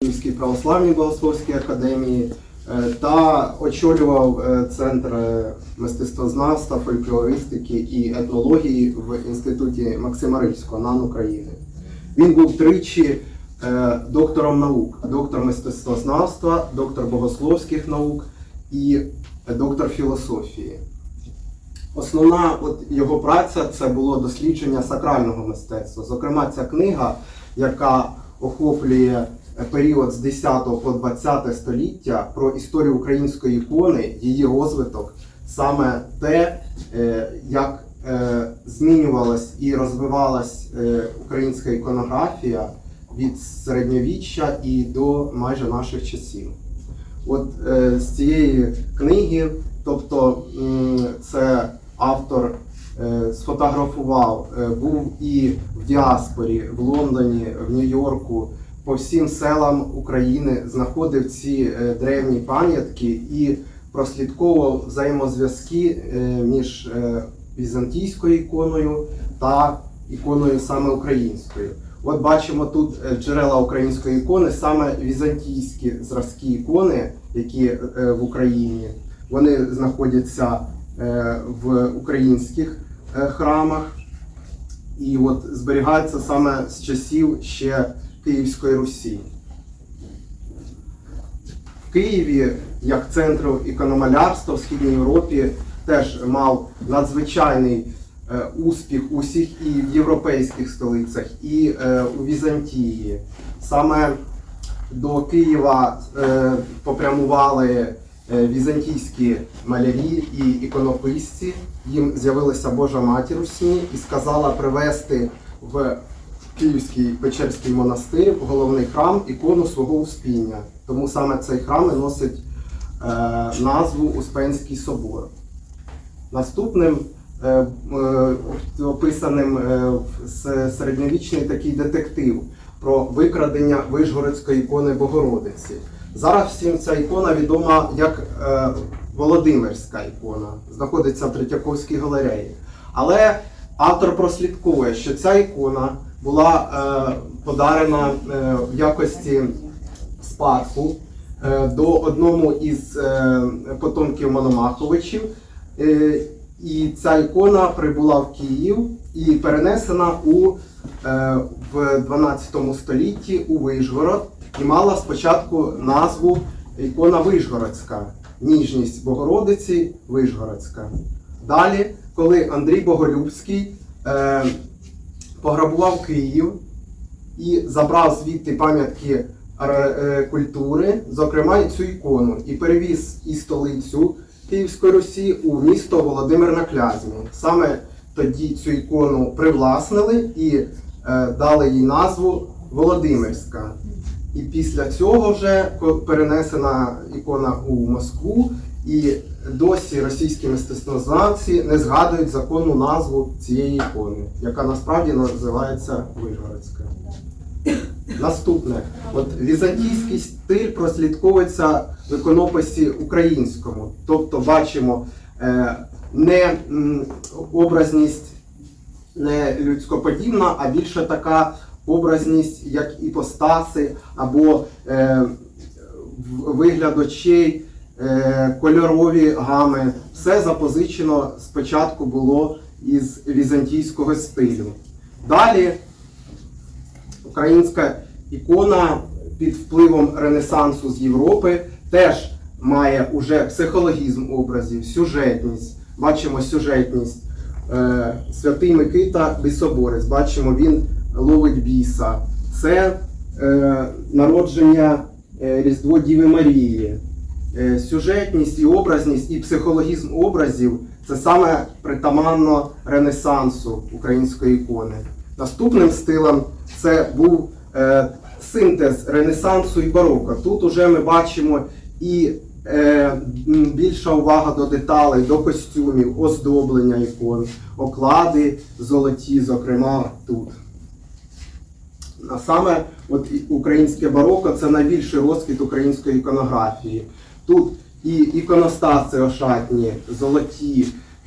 Київській православній богословській академії е, та очолював е, центр е, мистецтвознавства, фольклористики і етнології в інституті Максима Рильського НАН України. Він був тричі доктором наук, доктор мистецтвознавства, доктор богословських наук і доктор філософії. Основна от його праця це було дослідження сакрального мистецтва. Зокрема, ця книга, яка охоплює період з 10 по 20 століття про історію української ікони, її розвиток, саме те, е, як е, змінювалась і розвивалась е, українська іконографія від середньовіччя і до майже наших часів. От з цієї книги, тобто це автор сфотографував, був і в діаспорі, в Лондоні, в Нью-Йорку, по всім селам України знаходив ці е, древні пам'ятки і прослідковував взаємозв'язки е, між е, візантійською іконою та іконою саме українською. От бачимо тут джерела української ікони, саме візантійські зразки ікони, які в Україні. Вони знаходяться в українських храмах і от зберігаються саме з часів ще Київської Русі. В Києві, як центру ікономалярства в Східній Європі, теж мав надзвичайний е, успіх у всіх і в європейських столицях, і е, у Візантії. Саме до Києва е, попрямували візантійські малярі і іконописці. Їм з'явилася Божа Матір сні і сказала привезти в Київський Печерський монастир, головний храм, ікону свого успіння. Тому саме цей храм і носить е, назву Успенський собор. Наступним е, е, описаним е, середньовічний такий детектив про викрадення Вишгородської ікони Богородиці. Зараз всім ця ікона відома як е, Володимирська ікона, знаходиться в Третьяковській галереї. Але автор прослідковує, що ця ікона була е, подарена е, в якості спадку е, до одному із потомків Мономаховичів. І ця ікона прибула в Київ і перенесена у, в 12 столітті у Вишгород і мала спочатку назву ікона Вишгородська, ніжність Богородиці Вишгородська. Далі, коли Андрій Боголюбський пограбував Київ і забрав звідти пам'ятки е, культури, зокрема і цю ікону, і перевіз і столицю Київської Русі у місто Володимир на Клязьмі. Саме тоді цю ікону привласнили і е, дали їй назву Володимирська. І після цього вже перенесена ікона у Москву, і досі російські мистецтвознавці не згадують законну назву цієї ікони, яка насправді називається Вишгородська. Наступне, от візантійський стиль прослідковується в іконописі українському. Тобто бачимо е, не образність не людськоподібна, а більше така образність, як іпостаси або е, вигляд очей, кольорові гами. Все запозичено спочатку було із візантійського стилю. Далі українська ікона під впливом Ренесансу з Європи теж має уже психологізм образів, сюжетність. Бачимо сюжетність. Е, Святий Микита Бісоборець, бачимо, він ловить біса. Це е, народження е, Різдво Діви Марії. Е, сюжетність і образність, і психологізм образів це саме притаманно Ренесансу української ікони. Наступним стилем це був е, синтез Ренесансу і бароко. Тут уже ми бачимо і е, більша увага до деталей, до костюмів, оздоблення ікон, оклади золоті, зокрема тут. А саме от українське бароко це найбільший розквіт української іконографії. Тут і іконостаси ошатні, золоті,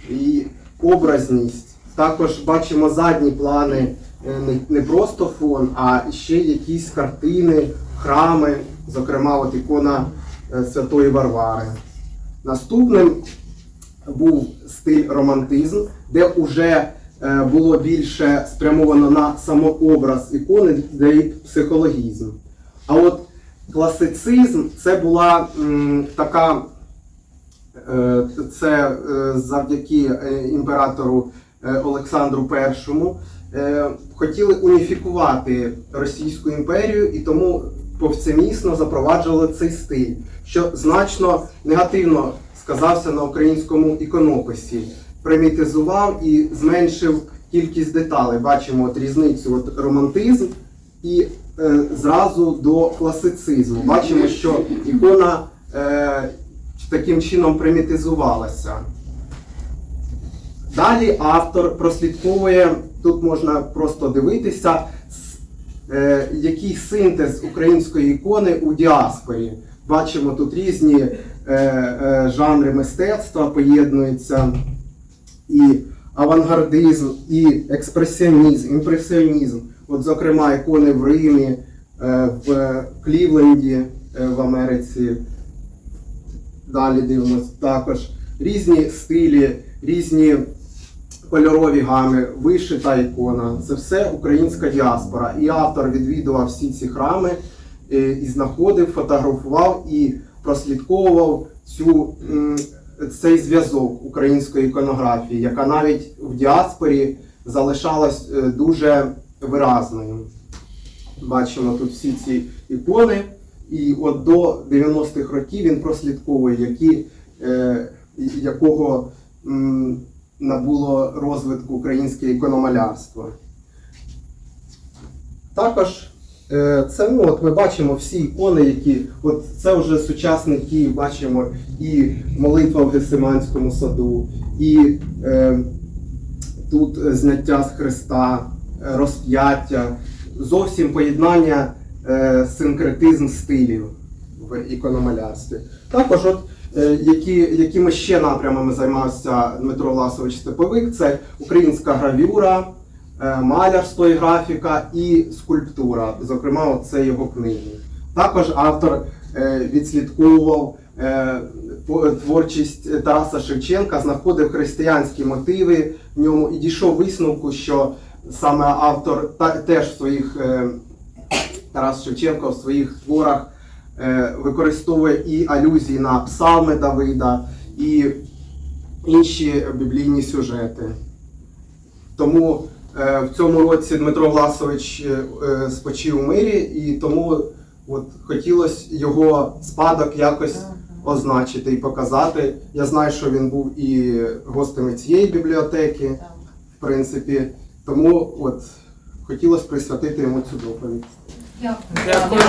і образність. Також бачимо задні плани, е, не, просто фон, а ще якісь картини храми, зокрема от ікона е, Святої Варвари. Наступним був стиль романтизм, де вже е, було більше спрямовано на самообраз ікони, де і психологізм. А от класицизм це була м, така, е, це е, завдяки е, імператору Олександру І. Хотіли уніфікувати Російську імперію і тому повсемісно запроваджували цей стиль, що значно негативно сказався на українському іконописі, примітизував і зменшив кількість деталей. Бачимо от різницю от романтизм і е, зразу до класицизму. Бачимо, що ікона е, таким чином примітизувалася. Далі автор прослідковує, тут можна просто дивитися, е, який синтез української ікони у діаспорі. Бачимо тут різні е, е, жанри мистецтва поєднуються і авангардизм, і експресіонізм, імпресіонізм. От, зокрема, ікони в Римі, е, в Клівленді е, в Америці. Далі дивимося також різні стилі, різні кольорові гами, вишита ікона. Це все українська діаспора. І автор відвідував всі ці храми е, і знаходив, фотографував і прослідковував цю, цей зв'язок української іконографії, яка навіть в діаспорі залишалась дуже виразною. Бачимо тут всі ці ікони. І от до 90-х років він прослідковує, які, е, якого м, набуло розвитку українське ікономалярство. Також е, це ну, от ми бачимо всі ікони, які от це вже сучасний Київ, бачимо і молитва в Гесиманському саду, і е, тут зняття з Христа, розп'яття, зовсім поєднання е, синкретизм стилів в ікономалярстві. Також, от, е, які, якими ще напрямами займався Дмитро Власович Степовик, це українська гравюра, е, малярство і графіка і скульптура. Зокрема, це його книги. Також автор е, відслідковував е, творчість Тараса Шевченка, знаходив християнські мотиви в ньому і дійшов висновку, що саме автор та, теж в своїх е, Тарас Шевченко в своїх творах е, використовує і алюзії на псалми Давида, і інші біблійні сюжети. Тому е, в цьому році Дмитро Власович спочив у мирі, і тому от, хотілося його спадок якось означити і показати. Я знаю, що він був і гостем цієї бібліотеки, в принципі. Тому от хотілося присвятити йому цю доповідь. Дякую. Дякую.